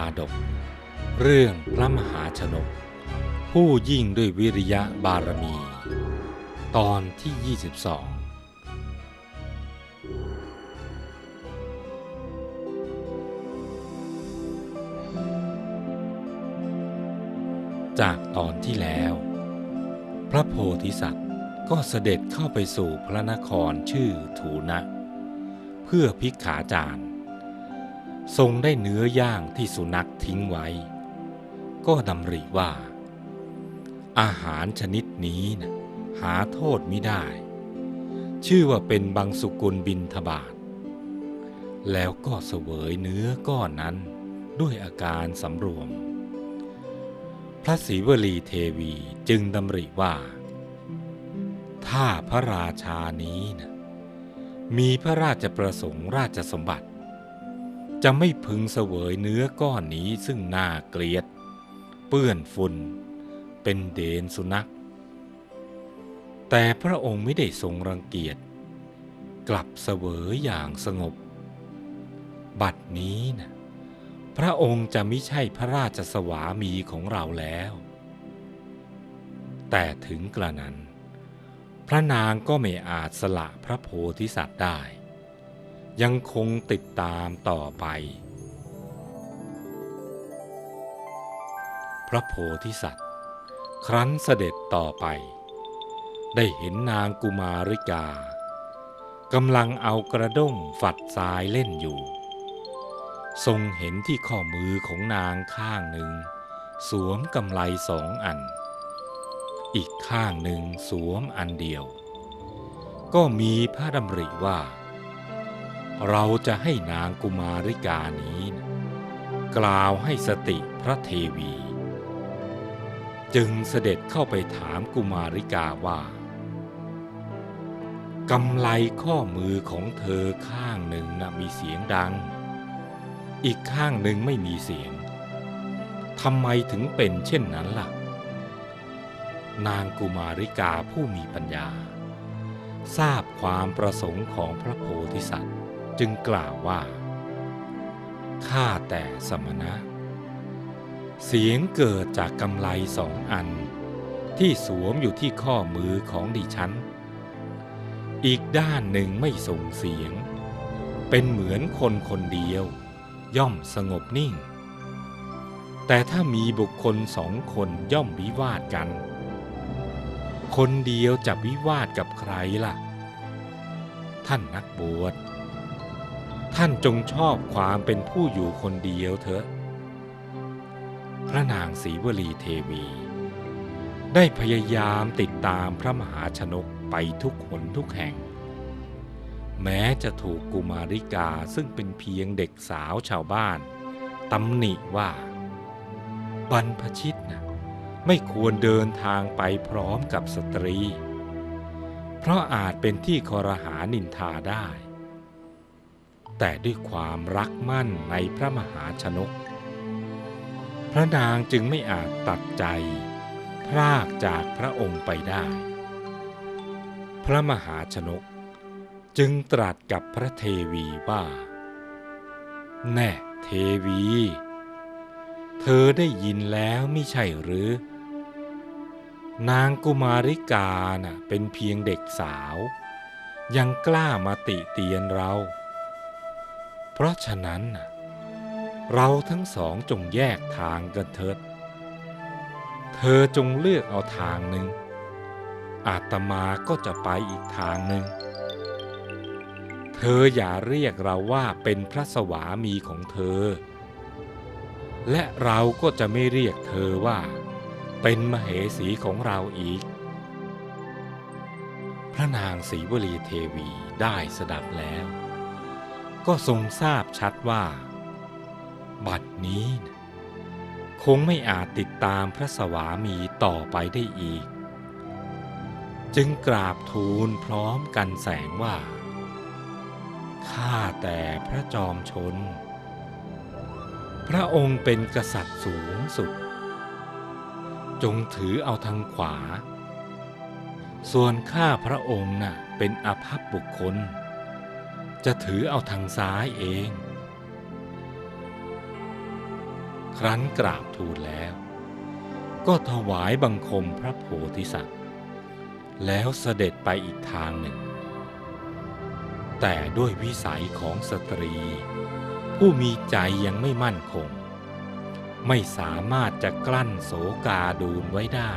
าดก เรื่องพระมหาชนก ผู้ยิ่งด้วยวิริยะบารมี ตอนที่ 22จากตอนที่แล้ว พระโพธิสัตว์ก็เสด็จเข้าไปสู่พระนครชื่อถูนะ เพื่อพิกขาจารย์ ทรงได้เนื้อย่างที่สุนัขทิ้งไว้ ก็ดำริว่า อาหารชนิดนี้นะหาโทษไม่ได้ ชื่อว่าเป็นบางสุกุลบินทบาท แล้วก็เสวยเนื้อก้อนนั้นด้วยอาการสำรวม พระศรีวลีเทวีจึงดำริว่า ถ้าพระราชานี้นะมีพระราชประสงค์ราชสมบัติ จะไม่พึงเสวยเนื้อก้อนนี้ซึ่งน่าเกลียด เปื้อนฝุ่น เป็นเดนสุนัข แต่พระองค์ไม่ได้ทรงรังเกียจ กลับเสวยอย่างสงบ บัดนี้นะพระองค์จะไม่ใช่พระราชสวามีของเราแล้ว แต่ถึงกระนั้น พระนางก็ไม่อาจสละพระโพธิสัตว์ได้ ยังคงติดตามต่อไป พระโพธิสัตว์ ครั้นเสด็จต่อไป ได้เห็นนางกุมาริกากำลังเอากระด้งฝัดทรายเล่นอยู่ ทรงเห็นที่ข้อมือของนางข้างหนึ่ง สวมกำไลสองอัน อีกข้างหนึ่งสวมอันเดียว ก็มีพระดำริว่า เราจะให้นางกุมาริกานี้นะกล่าวให้สติพระเทวี จึงเสด็จเข้าไปถามกุมาริกาว่ากำไลข้อมือของเธอข้างหนึ่งนะมีเสียงดัง อีกข้างหนึ่งไม่มีเสียงทำไมถึงเป็นเช่นนั้นล่ะ นางกุมาริกาผู้มีปัญญา ทราบความประสงค์ของพระโพธิสัตว์ จึงกล่าวว่า ข้าแต่สมณะ เสียงเกิดจากกำไลสองอัน ที่สวมอยู่ที่ข้อมือของดิฉัน อีกด้านหนึ่งไม่ส่งเสียง เป็นเหมือนคนคนเดียว ย่อมสงบนิ่ง แต่ถ้ามีบุคคลสองคนย่อมวิวาทกัน คนเดียวจะวิวาทกับใครล่ะ ท่านนักบวช ท่านจงชอบความเป็นผู้อยู่คนเดียวเถอะ พระนางศรีวลีเทวี ได้พยายามติดตามพระมหาชนกไปทุกหนทุกแห่ง แม้จะถูกกุมาริกาซึ่งเป็นเพียงเด็กสาวชาวบ้านตำหนิว่า บรรพชิตนะไม่ควรเดินทางไปพร้อมกับสตรี เพราะอาจเป็นที่คอรหานินทาได้ แต่ด้วยความรักมั่นในพระมหาชนก พระนางจึงไม่อาจตัดใจ พรากจากพระองค์ไปได้ พระมหาชนกจึงตรัสกับพระเทวีว่า แน่เทวี เธอได้ยินแล้วไม่ใช่หรือ นางกุมาริกาน่ะเป็นเพียงเด็กสาว ยังกล้ามาติเตียนเรา ราะฉะนั้น เราทั้งสองจงแยกทางกันเถิด เธอจงเลือกเอาทางหนึ่ง อาตมาก็จะไปอีกทางหนึ่ง เธออย่าเรียกเราว่าเป็นพระสวามีของเธอ และเราก็จะไม่เรียกเธอว่า เป็นมเหสีของเราอีก พระนางศรีวลีเทวีได้สดับแล้ว ก็ทรงทราบชัดว่า บัดนี้นะคงไม่อาจติดตามพระสวามีต่อไปได้อีก จึงกราบทูลพร้อมกันแสงว่า ข้าแต่พระจอมชน พระองค์เป็นกษัตริย์สูงสุด จงถือเอาทางขวา ส่วนข้าพระองค์น่ะเป็นอภัพบุคคล จะถือเอาทางซ้ายเอง ครั้นกราบทูลแล้ว ก็ถวายบังคมพระโพธิสัตว์ แล้วเสด็จไปอีกทางหนึ่ง แต่ด้วยวิสัยของสตรี ผู้มีใจยังไม่มั่นคง ไม่สามารถจะกลั้นโสกาดูนไว้ได้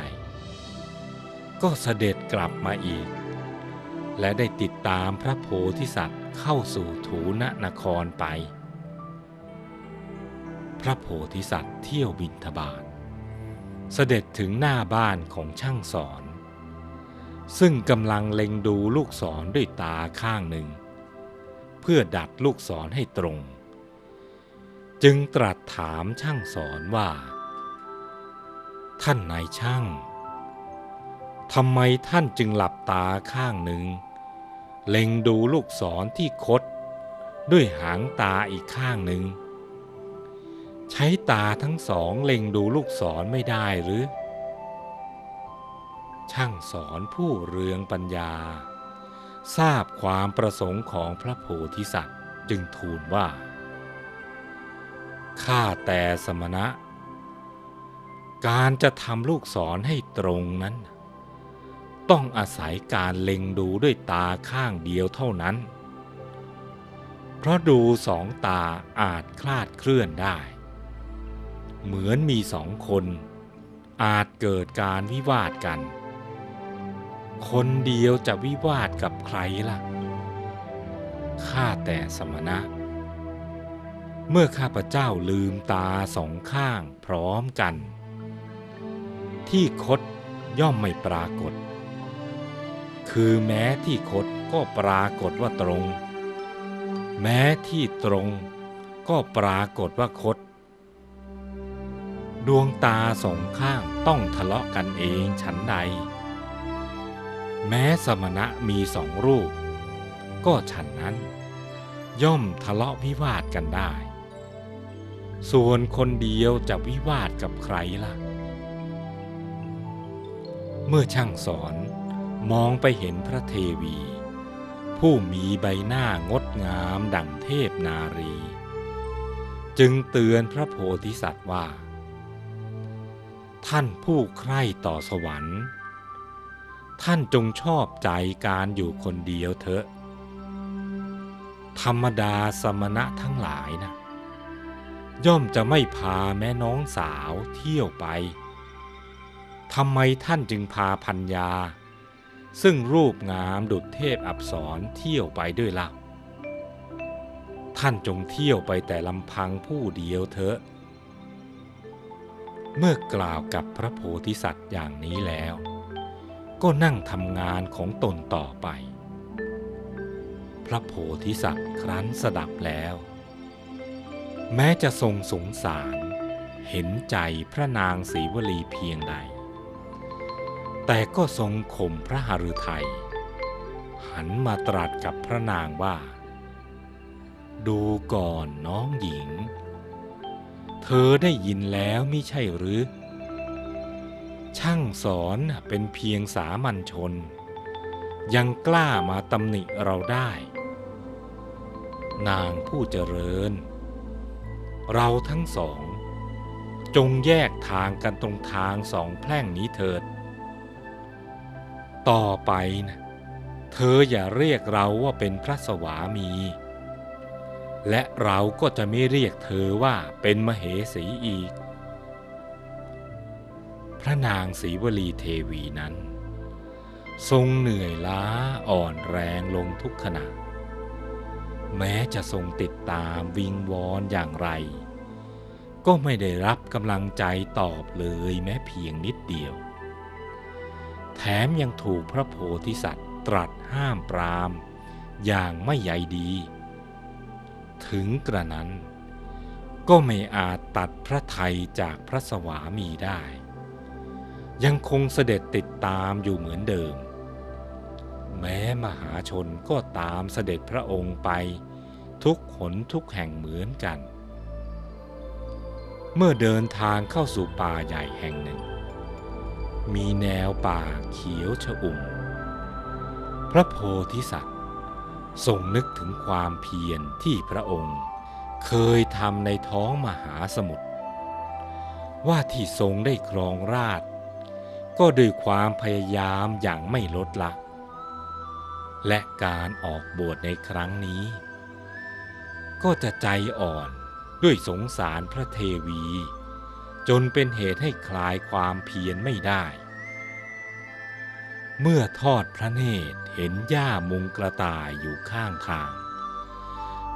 ก็เสด็จกลับมาอีกและได้ติดตามพระโพธิสัตว์ เข้าสู่ถูนนครไป พระโพธิสัตว์เที่ยวบินทบาทเสด็จถึงหน้าบ้านของช่างสอน ซึ่งกำลังเล็งดูลูกศรด้วยตาข้างหนึ่ง เพื่อดัดลูกศรให้ตรง จึงตรัสถามช่างสอนว่า ท่านนายช่างทำไมท่านจึงหลับตาข้างหนึ่ง เล็งดูลูกศรที่คด ด้วยหางตาอีกข้างหนึ่ง ใช้ตาทั้งสองเล็งดูลูกศรไม่ได้หรือ ช่างสอนผู้เรืองปัญญา ทราบความประสงค์ของพระโพธิสัตว์จึงทูลว่า ข้าแต่สมณะ การจะทำลูกศรให้ตรงนั้น ต้องอาศัยการเล็งดูด้วยตาข้างเดียวเท่านั้น เพราะดูสองตาอาจคลาดเคลื่อนได้ เหมือนมีสองคน อาจเกิดการวิวาทกัน คนเดียวจะวิวาทกับใครล่ะ ข้าแต่สมณะ เมื่อข้าพเจ้าลืมตาสองข้างพร้อมกัน ที่คดย่อมไม่ปรากฏ คือแม้ที่คดก็ปรากฏว่าตรง แม้ที่ตรงก็ปรากฏว่าคด ดวงตาสองข้างต้องทะเลาะกันเองฉันใด แม้สมณะมีสองรูป ก็ฉันนั้น ย่อมทะเลาะวิวาทกันได้ ส่วนคนเดียวจะวิวาทกับใครล่ะ เมื่อช่างสอน มองไปเห็นพระเทวี ผู้มีใบหน้างดงามดั่งเทพนารี จึงเตือนพระโพธิสัตว์ว่า ท่านผู้ใคร่ต่อสวรรค์ ท่านจงชอบใจการอยู่คนเดียวเถอะ ธรรมดาสมณะทั้งหลายนะย่อมจะไม่พาแม่น้องสาวเที่ยวไปทำไมท่านจึงพาพัญญา ซึ่งรูปงามดุจเทพอับสรเที่ยวไปด้วยล่ะ ท่านจงเที่ยวไปแต่ลำพังผู้เดียวเถอะ เมื่อกล่าวกับพระโพธิสัตว์อย่างนี้แล้ว ก็นั่งทำงานของตนต่อไป พระโพธิสัตว์ครั้นสดับแล้ว แม้จะทรงสงสารเห็นใจพระนางศรีวลีเพียงใด แต่ก็ทรงข่มพระหฤทัยหันมาตรัสกับพระนางว่า ดูก่อนน้องหญิง เธอได้ยินแล้วมิใช่หรือ ช่างสอนเป็นเพียงสามัญชน ยังกล้ามาตำหนิเราได้ นางผู้เจริญ เราทั้งสอง จงแยกทางกันตรงทางสองแพร่งนี้เถิด ต่อไปนะเธออย่าเรียกเราว่าเป็นพระสวามี และเราก็จะไม่เรียกเธอว่าเป็นมเหสีอีก พระนางศรีวลีเทวีนั้น ทรงเหนื่อยล้าอ่อนแรงลงทุกขณะ แม้จะทรงติดตามวิงวอนอย่างไร ก็ไม่ได้รับกำลังใจตอบเลยแม้เพียงนิดเดียว แถมยังถูกพระโพธิสัตว์ตรัสห้ามปราม อย่างไม่ใยดี ถึงกระนั้น ก็ไม่อาจตัดพระไทยจากพระสวามีได้ ยังคงเสด็จติดตามอยู่เหมือนเดิม แม้มหาชนก็ตามเสด็จพระองค์ไปทุกหนทุกแห่งเหมือนกัน เมื่อเดินทางเข้าสู่ป่าใหญ่แห่งหนึ่ง มีแนวป่าเขียวชอุ่ม พระโพธิสัตว์ทรงนึกถึงความเพียรที่พระองค์ เคยทำในท้องมหาสมุทรว่าที่ทรงได้ครองราช ก็ด้วยความพยายามอย่างไม่ลดละ และการออกบวชในครั้งนี้ ก็จะใจอ่อนด้วยสงสารพระเทวี จนเป็นเหตุให้คลายความเพียรไม่ได้ เมื่อทอดพระเนตรเห็นหญ้ามุงกระต่ายอยู่ข้างทาง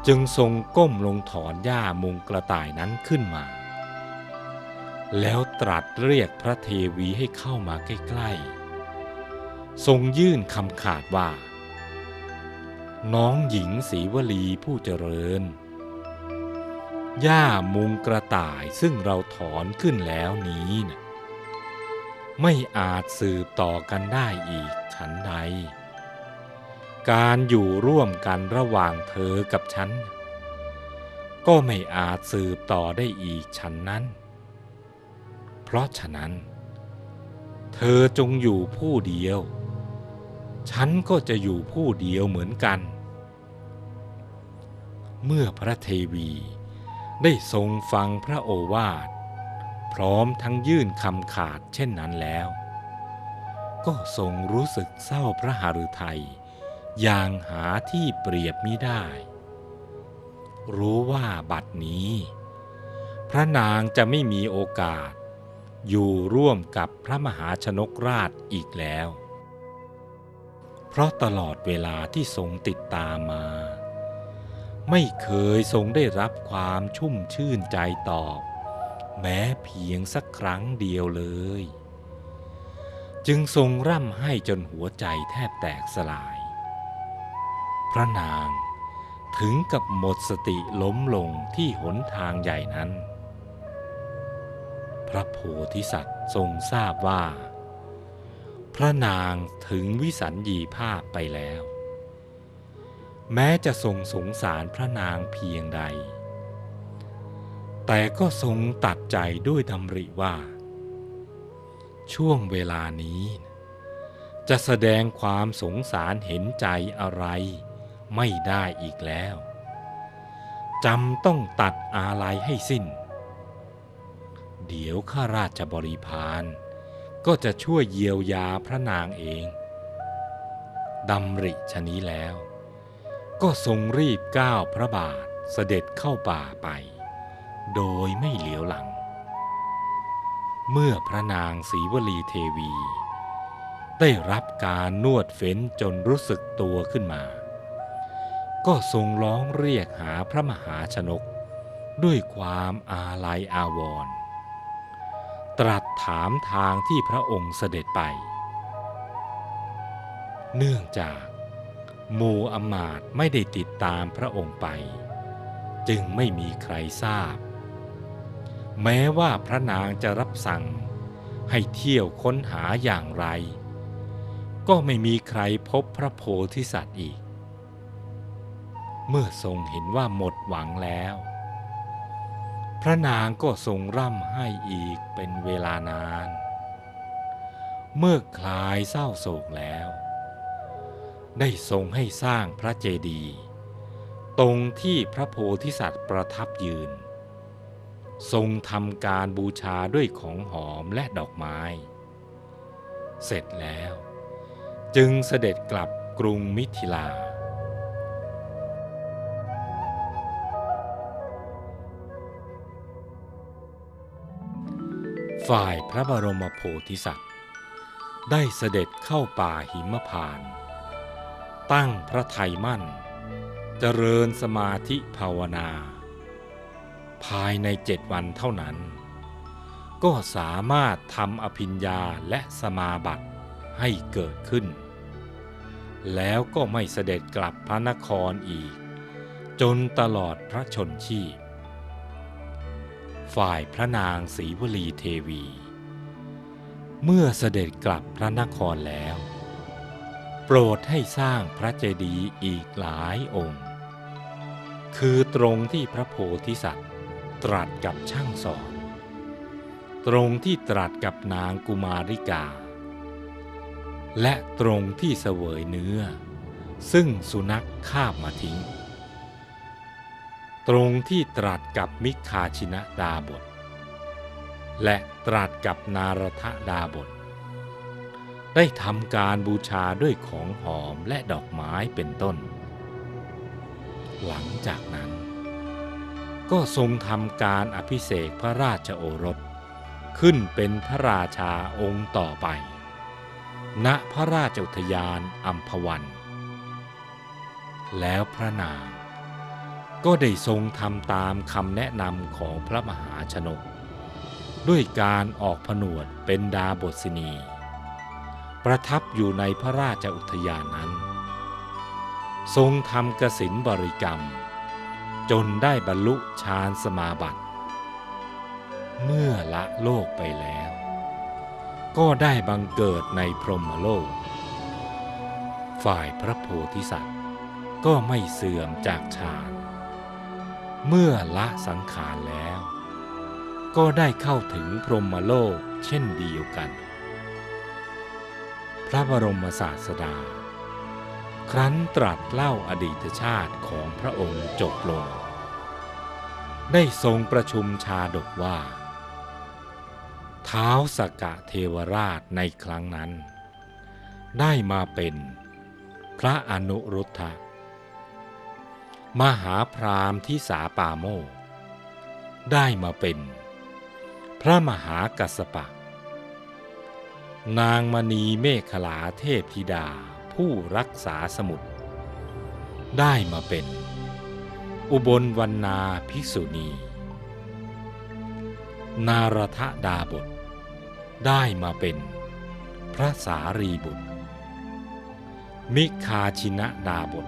จึงทรงก้มลงถอนหญ้ามุงกระต่ายนั้นขึ้นมา แล้วตรัสเรียกพระเทวีให้เข้ามาใกล้ๆ ทรงยื่นคำขาดว่า น้องหญิงศรีวลีผู้เจริญ หญ้ามุงกระต่ายซึ่งเราถอนขึ้นแล้วนี้นะไม่อาจสืบต่อกันได้อีกฉันใด การอยู่ร่วมกันระหว่างเธอกับฉัน ก็ไม่อาจสืบต่อได้อีกฉันนั้น เพราะฉะนั้น เธอจงอยู่ผู้เดียว ฉันก็จะอยู่ผู้เดียวเหมือนกัน เมื่อพระเทวี ได้ทรงฟังพระโอวาท พร้อมทั้งยื่นคำขาดเช่นนั้นแล้ว ก็ทรงรู้สึกเศร้าพระหฤทัยอย่างหาที่เปรียบมิได้ รู้ว่าบัดนี้ พระนางจะไม่มีโอกาส อยู่ร่วมกับพระมหาชนกราชอีกแล้ว เพราะตลอดเวลาที่ทรงติดตามมา ไม่เคยทรงได้รับความชุ่มชื่นใจตอบ แม้เพียงสักครั้งเดียวเลย จึงทรงร่ำให้จนหัวใจแทบแตกสลาย พระนางถึงกับหมดสติล้มลงที่หนทางใหญ่นั้น พระโพธิสัตว์ทรงทราบว่า พระนางถึงวิสัญญีภาพไปแล้ว แม้จะทรงสงสารพระนางเพียงใด แต่ก็ทรงตัดใจด้วยดำริว่า ช่วงเวลานี้ จะแสดงความสงสารเห็นใจอะไรไม่ได้อีกแล้วจำต้องตัดอาลัยให้สิ้น เดี๋ยวข้าราชบริพารก็จะช่วยเยียวยาพระนางเองดำริชนี้แล้ว ก็ทรงรีบก้าวพระบาทเสด็จเข้าป่าไป โดยไม่เหลียวหลัง เมื่อพระนางศรีวลีเทวี ได้รับการนวดเฟ้นจนรู้สึกตัวขึ้นมา ก็ทรงร้องเรียกหาพระมหาชนก ด้วยความอาลัยอาวรณ์ตรัสถามทางที่พระองค์เสด็จไป เนื่องจาก หมู่อำมาตไม่ได้ติดตามพระองค์ไป จึงไม่มีใครทราบ แม้ว่าพระนางจะรับสั่งให้เที่ยวค้นหาอย่างไร ก็ไม่มีใครพบพระโพธิสัตว์อีก เมื่อทรงเห็นว่าหมดหวังแล้ว พระนางก็ทรงร่ำให้อีกเป็นเวลานาน เมื่อคลายเศร้าโศกแล้ว ได้ทรงให้สร้างพระเจดีย์ตรงที่พระโพธิสัตว์ประทับยืน ทรงทำการบูชาด้วยของหอมและดอกไม้ เสร็จแล้ว จึงเสด็จกลับกรุงมิถิลาฝ่ายพระบรมโพธิสัตว์ ได้เสด็จเข้าป่าหิมพานต์ ตั้งพระไทยมั่น เจริญสมาธิภาวนา ภายในเจ็ดวันเท่านั้น ก็สามารถทำอภิญญาและสมาบัติให้เกิดขึ้น แล้วก็ไม่เสด็จกลับพระนครอีก จนตลอดพระชนชีพ ฝ่ายพระนางศรีวลีเทวี เมื่อเสด็จกลับพระนครแล้ว โปรดให้สร้างพระเจดีย์อีกหลายองค์ คือตรงที่พระโพธิสัตว์ ตรัสกับช่างสอน ตรงที่ตรัสกับนางกุมาริกา และตรงที่เสวยเนื้อ ซึ่งสุนัขคาบมาทิ้ง ตรงที่ตรัสกับมิคาชินะดาบท และตรัสกับนารทดาบท ได้ทำการบูชาด้วยของหอมและดอกไม้เป็นต้น หลังจากนั้น ก็ทรงทำการอภิเษกพระราชโอรส ขึ้นเป็นพระราชาองค์ต่อไป ณพระราชอุทยานอัมพวัน แล้วพระนางก็ได้ทรงทำตามคำแนะนำของพระมหาชนก ด้วยการออกผนวดเป็นดาบทสินี ประทับอยู่ในพระราชอุทยานนั้น ทรงทำกสินบริกรรม จนได้บรรลุฌานสมาบัติ เมื่อละโลกไปแล้ว ก็ได้บังเกิดในพรหมโลก ฝ่ายพระโพธิสัตว์ก็ไม่เสื่อมจากฌาน เมื่อละสังขารแล้ว ก็ได้เข้าถึงพรหมโลกเช่นเดียวกัน พระบรมศาสดา ครั้นตรัสเล่าอดีตชาติของพระองค์จบลง ได้ทรงประชุมชาดกว่า เท้าสกกะเทวราชในครั้งนั้น ได้มาเป็นพระอนุรุทธะมหาพรามที่สาปาโมได้มาเป็น พระมหากัสสปะ นางมณีเมขลาเทพธิดาผู้รักษาสมุทรได้มาเป็น อุบลวันนาภิกษุณี นารทดาบท ได้มาเป็น พระสารีบุตร มิคาชินะดาบท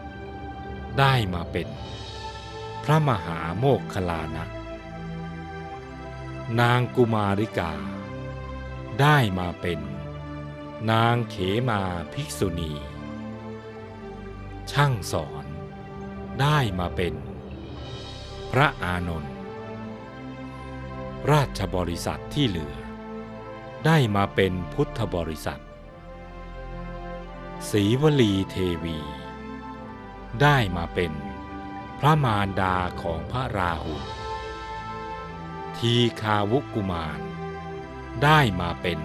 ได้มาเป็น พระมหาโมกขลานะนางกุมาริกา ได้มาเป็น นางเขมาภิกษุณี ช่างสอนได้มาเป็น พระอานนท์ราชบริษัทที่เหลือ ได้มาเป็นพุทธบริษัทศรีวลีเทวี ได้มาเป็นพระมารดาของพระราหุลทีคาวุกุมาร ได้มาเป็น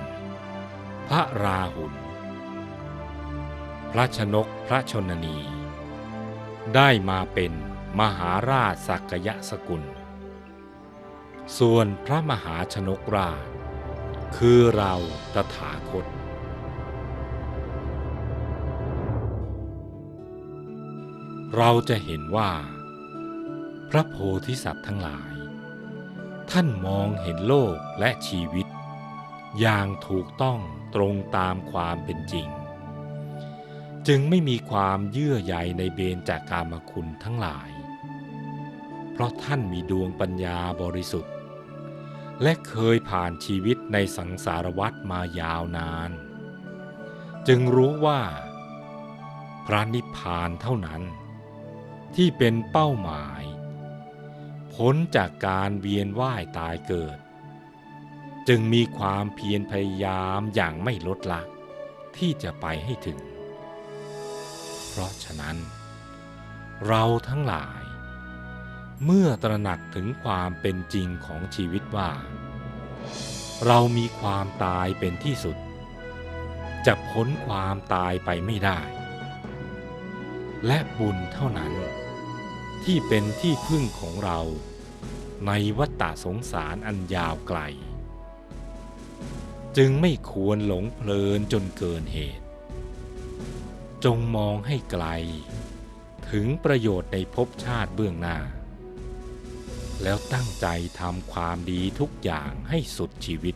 พระราหุลพระชนกพระชนนี ได้มาเป็นมหาราชสักยะสกุล ส่วนพระมหาชนกราช คือเราตถาคต เราจะเห็นว่า พระโพธิสัตว์ทั้งหลาย ท่านมองเห็นโลกและชีวิต อย่างถูกต้องตรงตามความเป็นจริง จึงไม่มีความเยื่อใยในเบญจากกามคุณทั้งหลาย เพราะท่านมีดวงปัญญาบริสุทธิ์ และเคยผ่านชีวิตในสังสารวัฏมายาวนาน จึงรู้ว่า พระนิพพานเท่านั้น ที่เป็นเป้าหมาย พ้นจากการเวียนว่ายตายเกิด จึงมีความเพียรพยายามอย่างไม่ลดละ ที่จะไปให้ถึง เพราะฉะนั้น เราทั้งหลาย เมื่อตระหนักถึงความเป็นจริงของชีวิตว่า เรามีความตายเป็นที่สุด จะพ้นความตายไปไม่ได้ และบุญเท่านั้น ที่เป็นที่พึ่งของเราในวัฏฏะสงสารอันยาวไกล จึงไม่ควรหลงเพลินจนเกินเหตุ จงมองให้ไกล ถึงประโยชน์ในภพชาติเบื้องหน้า แล้วตั้งใจทำความดีทุกอย่างให้สุดชีวิต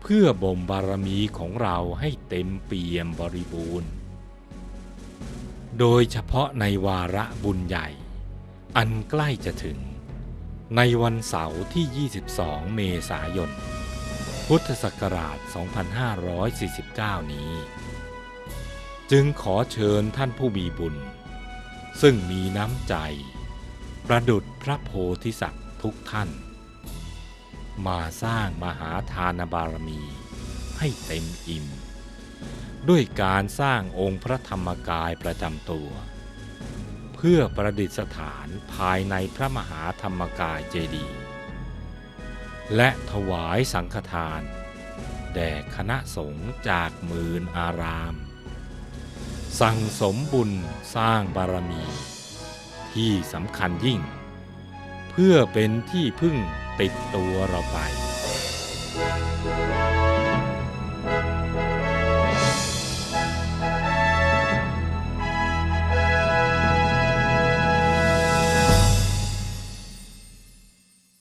เพื่อบ่มบารมีของเราให้เต็มเปี่ยมบริบูรณ์ โดยเฉพาะในวาระบุญใหญ่ อันใกล้จะถึงในวันเสาร์ที่ 22 เมษายน พุทธศักราช 2549 นี้ จึงขอเชิญท่านผู้มีบุญ ซึ่งมีน้ำใจ ประดุดพระโพธิสัตว์ทุกท่าน มาสร้างมหาทานบารมีให้เต็มอิ่ม ด้วยการสร้างองค์พระธรรมกายประจำตัว เพื่อประดิษฐานภายในพระมหาธรรมกายเจดีย์ และถวายสังฆทาน แด่คณะสงฆ์จากหมื่นอาราม สั่งสมบุญสร้างบารมี ที่สำคัญยิ่ง เพื่อเป็นที่พึ่งติดตัวเราไป「